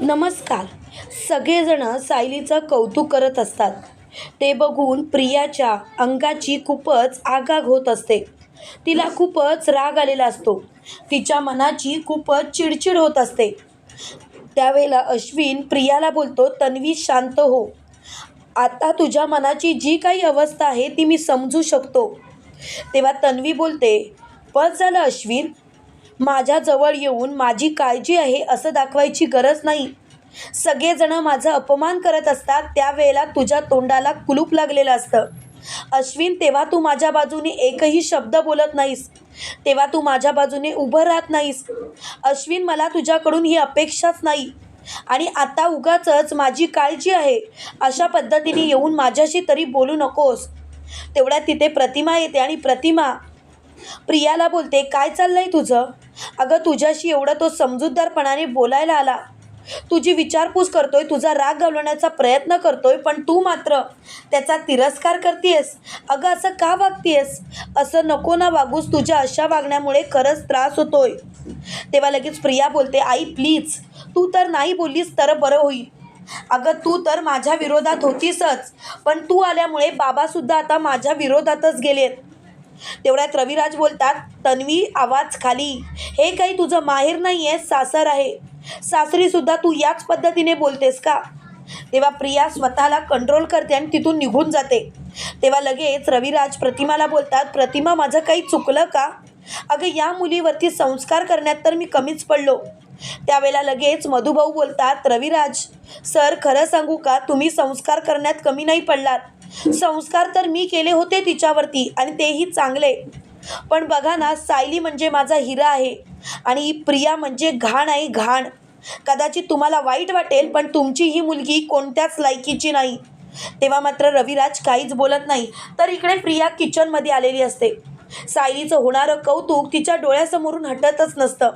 नमस्कार. सगळेजण सायलीचं कौतुक करत असतात. ते बघून प्रियाच्या अंगाची खूपच आगाग होत असते. तिला खूपच राग आलेला असतो. तिच्या मनाची खूपच चिडचिड होत असते. त्यावेळेला अश्विन प्रियाला बोलतो तन्वी शांत हो. आता तुझ्या मनाची जी काही अवस्था आहे ती मी समजू शकतो. तेव्हा तन्वी बोलते बस झालं अश्विन. माझ्याजवळ येऊन माझी काळजी आहे असं दाखवायची गरज नाही. सगळेजणं माझा अपमान करत असतात त्यावेळेला तुझ्या तोंडाला कुलूप लागलेलं असतं. अश्विन तेव्हा तू माझ्या बाजूने एकही शब्द बोलत नाहीस. तेव्हा तू माझ्या बाजूने उभं राहत नाहीस. अश्विन मला तुझ्याकडून ही अपेक्षाच नाही. आणि आता उगाचच माझी काळजी आहे. अशा पद्धतीने येऊन माझ्याशी तरी बोलू नकोस. तेवढ्यात तिथे प्रतिमा येते आणि प्रतिमा प्रियाला बोलते काय चाललंय तुझं? अगं तुझ्याशी एवढं तो समजूतदारपणाने बोलायला आला. तुझी विचारपूस करतोय तुझा राग घालवण्याचा प्रयत्न करतोय पण तू मात्र त्याचा तिरस्कार करतेस अगं असं का वागतेस असं नको ना वागूस तुझ्या अशा वागण्यामुळे खरंच त्रास होतोय. तेव्हा लगेच प्रिया बोलते आई प्लीज तू तर नाही बोललीस तर बरं होईल. अगं तू तर माझ्या विरोधात होतीसच पण तू आल्यामुळे बाबासुद्धा आता माझ्या विरोधातच गेलेत. तेवढ्यात रविराज बोलतात तन्वी आवाज खाली. हे काही तुझं माहेर नाही आहे सासर आहे. सासरीसुद्धा तू याच पद्धतीने बोलतेस का? तेव्हा प्रिया स्वतःला कंट्रोल करते आणि तिथून निघून जाते. तेव्हा लगेच रविराज प्रतिमाला बोलतात प्रतिमा माझं काही चुकलं का? अगं या मुलीवरती संस्कार करण्यात तर मी कमीच पडलो. त्यावेळेला लगेच मधुभाऊ बोलतात रविराज सर खरं सांगू का? तुम्ही संस्कार करण्यात कमी नाही पडलात. संस्कार तर मी केले होते तिच्यावरती आणि तेही चांगले. पण बघा ना सायली म्हणजे माझा हिरा आहे आणि प्रिया म्हणजे घाण आहे घाण. कदाचित तुम्हाला वाईट वाटेल पण तुमची ही मुलगी कोणत्याच लायकीची नाही. तेव्हा मात्र रविराज काहीच बोलत नाही. तर इकडे प्रिया किचनमध्ये आलेली असते. सायलीचं होणारं कौतुक तिच्या डोळ्यासमोरून हटतच नसतं.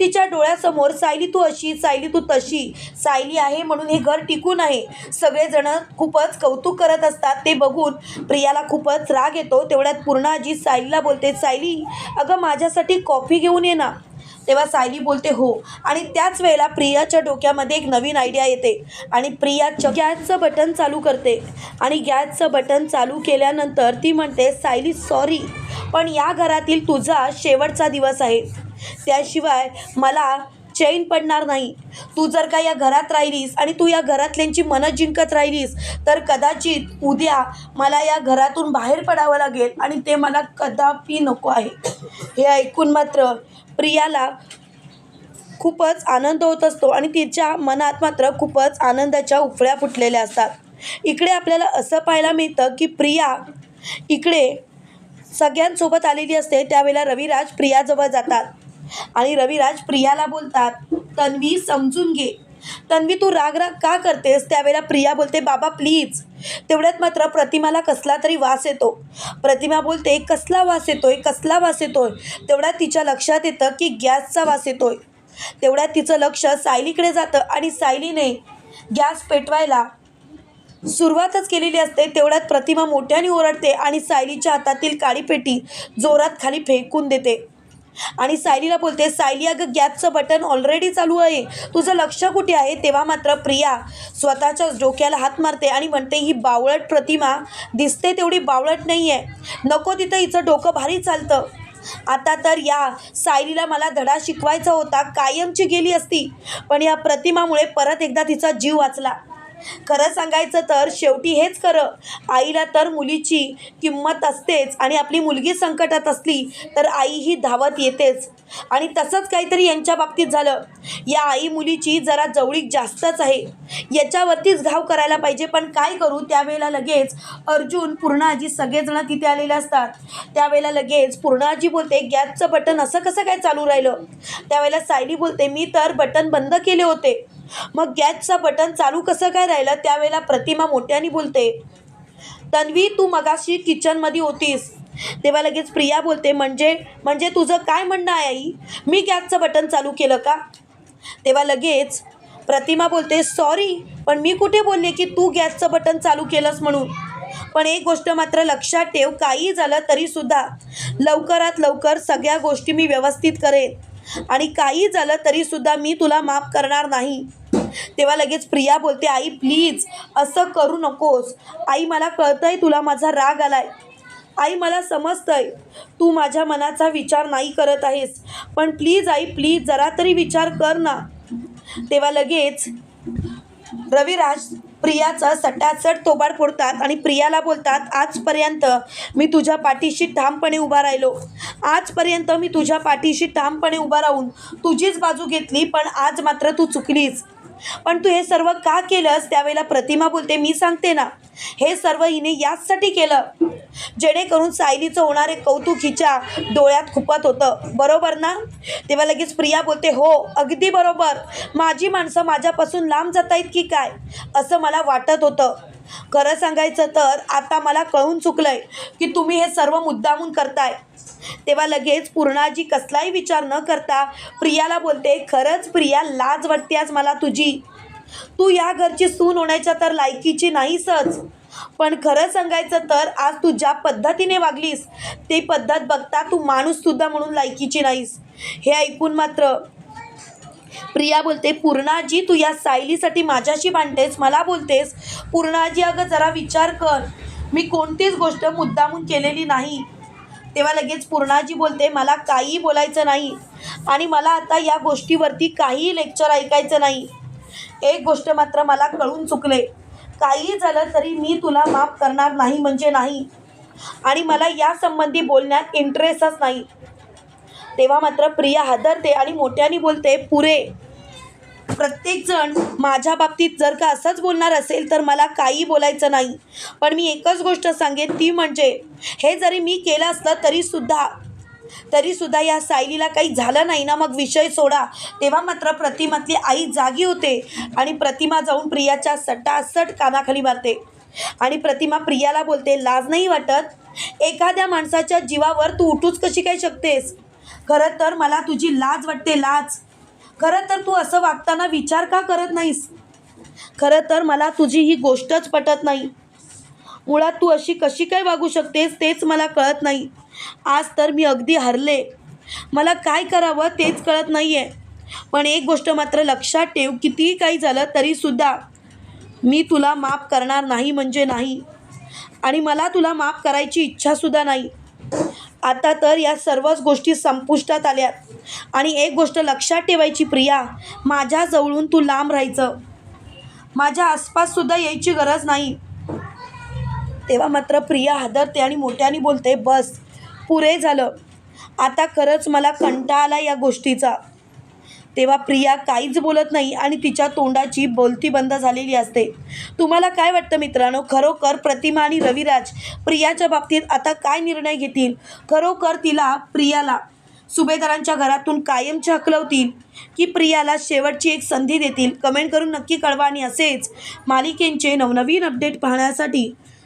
तिच्या डोळ्यासमोर सायली तू अशी सायली तू तशी. सायली आहे म्हणून हे घर टिकून आहे. सगळेजण खूपच कौतुक करत असतात. ते बघून प्रियाला खूपच राग येतो. तेवढ्यात पूर्णाजी सायलीला बोलते सायली अगं माझ्यासाठी कॉफी घेऊन ये ना. तेव्हा सायली बोलते हो. आणि त्याच वेळेला प्रियाच्या डोक्यामध्ये एक नवीन आयडिया येते आणि प्रिया च- गॅसचं बटन चालू करते. आणि गॅसचं बटन चालू केल्यानंतर ती म्हणते सायली सॉरी पण या घरातील तुझा शेवटचा दिवस आहे. त्याशिवाय मला चैन पडणार नाही. तू जर का या घरात राहिलीस आणि तू या घरातल्यांची मनं जिंकत राहिलीस तर कदाचित उद्या मला या घरातून बाहेर पडावं लागेल आणि ते मला कदापि नको आहे. हे ऐकून मात्र प्रियाला खूपच आनंद होत असतो आणि तिच्या मनात मात्र खूपच आनंदाच्या उफळ्या फुटलेल्या असतात. इकडे आपल्याला असं पाहायला मिळतं की प्रिया इकडे सगळ्यांसोबत आलेली असते त्यावेळेला रविराज प्रियाजवळ जातात. आणि रविराज प्रियाला बोलतात तन्वी समजून घे. तन्वी तू राग राग का करतेस? त्यावेळेला प्रिया बोलते बाबा प्लीज तेवढ्यात मात्र प्रतिमाला कसला तरी वास येतो. प्रतिमा बोलते कसला वास येतोय? कसला वास येतोय? तेवढ्यात तिच्या लक्षात येतं की गॅसचा वास येतोय. तेवढ्यात तिचं लक्ष सायलीकडे जातं आणि सायलीने गॅस पेटवायला सुरुवातच केलेली असते तेवढ्यात प्रतिमा मोठ्याने ओरडते आणि सायलीच्या हातातील काळी पेटी जोरात खाली फेकून देते. आणि सायलीला बोलते सायली अगं गॅसचं बटन ऑलरेडी चालू आहे. तुझं लक्ष कुठे आहे? तेव्हा मात्र प्रिया स्वतःच्याच डोक्याला हात मारते आणि म्हणते ही बावळट प्रतिमा दिसते तेवढी बावळट नाही आहे नको तिथं हिचं डोकं भारी चालतं. आता तर या सायलीला मला धडा शिकवायचा होता कायमची गेली असती. पण या प्रतिमामुळे परत एकदा तिचा जीव वाचला. खरं सांगायचं तर शेवटी हेच खरं. आईला तर मुलीची किंमत असतेच आणि आपली मुलगी संकटात असली तर आई ही धावत येतेच. आणि तसंच काहीतरी यांच्या बाबतीत झालं. या आई मुलीची जरा जवळीक जास्तच आहे. याच्यावरतीच घाव करायला पाहिजे. पण काय करू? त्यावेळेला लगेच अर्जुन पूर्णाजी सगळेजण तिथे आलेले असतात. त्यावेळेला लगेच पूर्णाजी बोलते गॅसचं बटन असं कसं काय चालू राहिलं? त्यावेळेला सायली बोलते मी तर बटन बंद केले होते. मग गॅसचं बटन चालू कसं काय राहिलं? त्यावेळेला प्रतिमा मोठ्याने बोलते तन्वी तू मगाशी किचनमध्ये होतीस. तेव्हा लगेच प्रिया बोलते म्हणजे म्हणजे तुझं काय म्हणणं आहे आई? मी गॅसचं बटन चालू केलं का? तेव्हा लगेच प्रतिमा बोलते सॉरी पण मी कुठे बोलले की तू गॅसचं बटन चालू केलंस म्हणून? पण एक गोष्ट मात्र लक्षात ठेव काही झालं तरीसुद्धा लवकरात लवकर सगळ्या गोष्टी मी व्यवस्थित करेन. आणि काही झालं तरीसुद्धा मी तुला माफ करणार नाही. तेव्हा लगेच प्रिया बोलते आई प्लीज असं करू नकोस. आई मला कळतंय तुला माझा राग आलाय. आई मला समजतंय. तू माझ्या मनाचा विचार नाही करत आहेस. पण प्लीज आई प्लीज जरा तरी विचार कर ना. तेव्हा लगेच रविराज प्रियाचा सटासट तोबाड फोडतात आणि प्रियाला बोलतात आजपर्यंत मी तुझ्या पाठीशी ठामपणे उभा राहिलो. आजपर्यंत मी तुझ्या पाठीशी ठामपणे उभा राहून तुझीच बाजू घेतली पण आज मात्र तू चुकलीस. पण तू हे सर्व का केलंस? त्यावेळेला प्रतिमा बोलते मी सांगते ना हे सर्व हिने याचसाठी केलं. जेणेकरून सायलीचं होणारे कौतुक हिच्या डोळ्यात खुपत होतं. बरोबर ना? तेव्हा लगेच प्रिया बोलते हो अगदी बरोबर. माझी माणसं माझ्यापासून लांब जात आहेत की काय? असं मला वाटत होतं. खरं सांगायचं तर आता मला कळून चुकलंय की तुम्ही हे सर्व मुद्दामून करताय. तेव्हा लगेच पूर्णाजी कसलाही विचार न करता प्रियाला बोलते खरंच प्रिया लाज वाटते आज मला तुझी. तू या घरची सून होण्याच्या तर लायकीची नाहीसच. पण खरं सांगायचं तर आज तू ज्या पद्धतीने वागलीस ते पद्धत बघता तू माणूससुद्धा म्हणून लायकीची नाहीस. हे ऐकून मात्र प्रिया बोलते पूर्णाजी तू या सायलीसाठी माझ्याशी भांडतेस मला बोलतेस? पूर्णाजी अगं जरा विचार कर. मी कोणतीच गोष्ट मुद्दामून केलेली नाही. तेव्हा लगेच पूर्णाजी बोलते मला काहीही बोलायचं नाही आणि मला आता या गोष्टीवरती काहीही लेक्चर ऐकायचं नाही. एक गोष्ट मात्र मला कळून चुकले. काहीही झालं तरी मी तुला माफ करणार नाही म्हणजे नाही. आणि मला या संबंधी बोलण्यात इंटरेस्टच नाही. तेव्हा मात्र प्रिया हादरते आणि मोठ्याने बोलते पुरे प्रत्येकजण माझ्या बाबतीत जर का असंच बोलणार असेल तर मला काही बोलायचं नाही. पण मी एकच गोष्ट सांगेन ती म्हणजे हे जरी मी केलं असलं तरीसुद्धा तरीसुद्धा या सायलीला काही झालं नाही ना मग विषय सोडा. तेव्हा मात्र प्रतिमातली आई जागी होते आणि प्रतिमा जाऊन प्रियाच्या सटासट कानाखाली मारते. आणि प्रतिमा प्रियाला बोलते लाज नाही वाटत? एखाद्या माणसाच्या जीवावर तू उठूच कशी काय शकतेस? खरं तर मला तुझी लाज वाटते लाज. खरं तर तू असं वागताना विचार का करत नाहीस? खरं तर मला तुझी ही गोष्टच पटत नाही. मुळात तू अशी कशी काय वागू शकतेस तेच मला कळत नाही. आज तर मी अगदी हरले. मला काय करावं तेच कळत नाही आहे पण एक गोष्ट मात्र लक्षात ठेव कितीही काही झालं तरीसुद्धा मी तुला माफ करणार नाही म्हणजे नाही. आणि मला तुला माफ करायची इच्छासुद्धा नाही. आता तर या सर्वच गोष्टी संपुष्टात आल्यात. आणि एक गोष्ट लक्षात ठेवायची प्रिया माझ्याजवळून तू लांब राहायचं. माझ्या आसपाससुद्धा यायची गरज नाही. तेव्हा मात्र प्रिया हादरते आणि मोठ्याने बोलते बस पुरे झालं. आता खरंच मला कंटाळा आला या गोष्टीचा. तेव्हा प्रिया काहीच बोलत नाही आणि तिच्या तोंडाची बोलती बंद झालेली असते. तुम्हाला काय वाटतं मित्रांनो? खरोखर प्रतिमा आणि रविराज प्रियाच्या बाबतीत आता काय निर्णय घेतील? खरोखर तिला प्रियाला सुभेदारांच्या घरातून कायमचे हकलवतील की प्रियाला शेवटची एक संधी देतील? कमेंट करून नक्की कळवा आणि असेच मालिकेंचे नवनवीन अपडेट पाहण्यासाठी